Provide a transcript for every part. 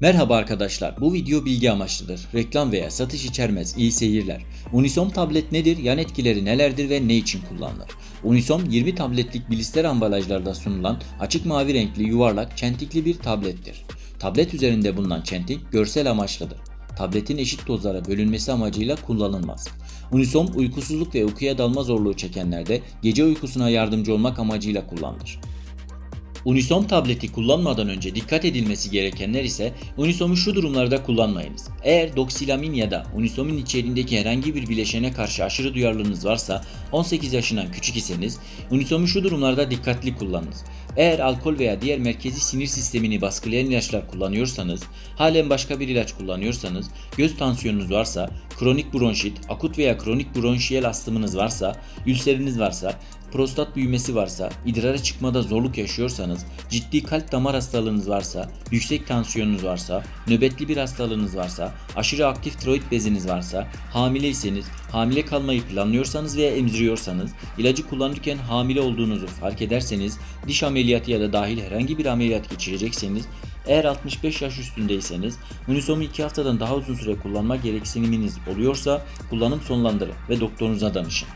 Merhaba arkadaşlar, bu video bilgi amaçlıdır. Reklam veya satış içermez, iyi seyirler. Unisom tablet nedir, yan etkileri nelerdir ve ne için kullanılır? Unisom 20 tabletlik blister ambalajlarda sunulan açık mavi renkli yuvarlak çentikli bir tablettir. Tablet üzerinde bulunan çentik görsel amaçlıdır. Tabletin eşit dozlara bölünmesi amacıyla kullanılmaz. Unisom uykusuzluk ve uykuya dalma zorluğu çekenlerde gece uykusuna yardımcı olmak amacıyla kullanılır. Unisom tableti kullanmadan önce dikkat edilmesi gerekenler ise Unisom'u şu durumlarda kullanmayınız. Eğer doksilamin ya da Unisom'un içeriğindeki herhangi bir bileşene karşı aşırı duyarlılığınız varsa 18 yaşından küçük iseniz Unisom'u şu durumlarda dikkatli kullanınız. Eğer alkol veya diğer merkezi sinir sistemini baskılayan ilaçlar kullanıyorsanız, halen başka bir ilaç kullanıyorsanız, göz tansiyonunuz varsa, kronik bronşit, akut veya kronik bronşiyel astımınız varsa, ülseriniz varsa, prostat büyümesi varsa, idrara çıkmada zorluk yaşıyorsanız, ciddi kalp damar hastalığınız varsa, yüksek tansiyonunuz varsa, nöbetli bir hastalığınız varsa, aşırı aktif tiroid beziniz varsa, hamileyseniz, hamile kalmayı planlıyorsanız veya emziriyorsanız, ilacı kullanırken hamile olduğunuzu fark ederseniz, diş ameliyatı ya da dahil herhangi bir ameliyat geçirecekseniz, eğer 65 yaş üstündeyseniz, Unisom'u 2 haftadan daha uzun süre kullanma gereksiniminiz oluyorsa kullanım sonlandırın ve doktorunuza danışın.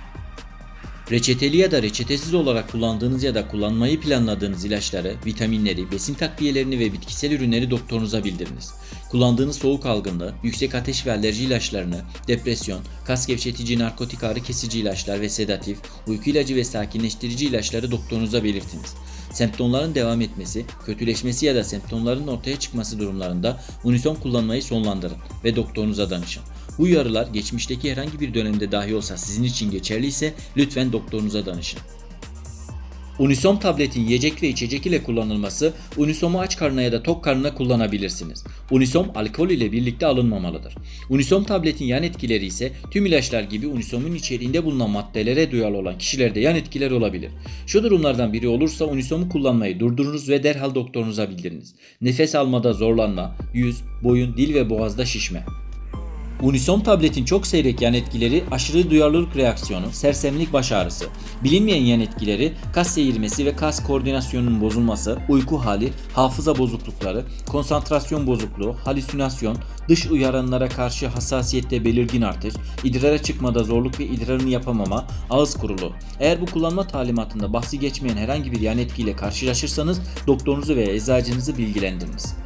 Reçeteli ya da reçetesiz olarak kullandığınız ya da kullanmayı planladığınız ilaçları, vitaminleri, besin takviyelerini ve bitkisel ürünleri doktorunuza bildiriniz. Kullandığınız soğuk algınlığı, yüksek ateş ve alerji ilaçlarını, depresyon, kas gevşetici, narkotik ağrı kesici ilaçlar ve sedatif, uyku ilacı ve sakinleştirici ilaçları doktorunuza belirtiniz. Semptomların devam etmesi, kötüleşmesi ya da semptomların ortaya çıkması durumlarında Unisom kullanmayı sonlandırın ve doktorunuza danışın. Bu uyarılar geçmişteki herhangi bir dönemde dahi olsa sizin için geçerli ise lütfen doktorunuza danışın. Unisom tabletin yiyecek ve içecek ile kullanılması Unisom'u aç karnına ya da tok karnına kullanabilirsiniz. Unisom alkol ile birlikte alınmamalıdır. Unisom tabletin yan etkileri ise tüm ilaçlar gibi Unisom'un içeriğinde bulunan maddelere duyarlı olan kişilerde yan etkiler olabilir. Şu durumlardan biri olursa Unisom'u kullanmayı durdurunuz ve derhal doktorunuza bildiriniz. Nefes almada zorlanma, yüz, boyun, dil ve boğazda şişme. Unisom tabletin çok seyrek yan etkileri aşırı duyarlılık reaksiyonu, sersemlik baş ağrısı. Bilinmeyen yan etkileri kas seyirmesi ve kas koordinasyonunun bozulması, uyku hali, hafıza bozuklukları, konsantrasyon bozukluğu, halüsinasyon, dış uyaranlara karşı hassasiyette belirgin artış, idrara çıkmada zorluk ve idrarını yapamama, ağız kuruluğu. Eğer bu kullanma talimatında bahsi geçmeyen herhangi bir yan etkiyle karşılaşırsanız doktorunuzu veya eczacınızı bilgilendiriniz.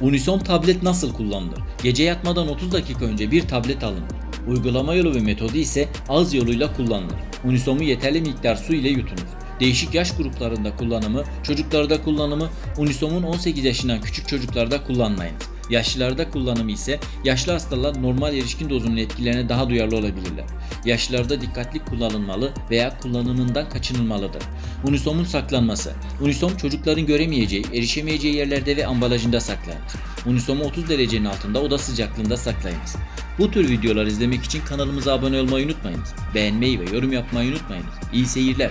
Unisom tablet nasıl kullanılır? Gece yatmadan 30 dakika önce bir tablet alın. Uygulama yolu ve metodu ise ağız yoluyla kullanılır. Unisom'u yeterli miktar su ile yutunuz. Değişik yaş gruplarında kullanımı, çocuklarda kullanımı, Unisom'un 18 yaşından küçük çocuklarda kullanmayınız. Yaşlılarda kullanımı ise yaşlı hastalar normal erişkin dozunun etkilerine daha duyarlı olabilirler. Yaşlılarda dikkatli kullanılmalı veya kullanımından kaçınılmalıdır. Unisom'un saklanması. Unisom çocukların göremeyeceği, erişemeyeceği yerlerde ve ambalajında saklanır. Unisom'u 30 derecenin altında oda sıcaklığında saklayınız. Bu tür videolar izlemek için kanalımıza abone olmayı unutmayınız. Beğenmeyi ve yorum yapmayı unutmayınız. İyi seyirler.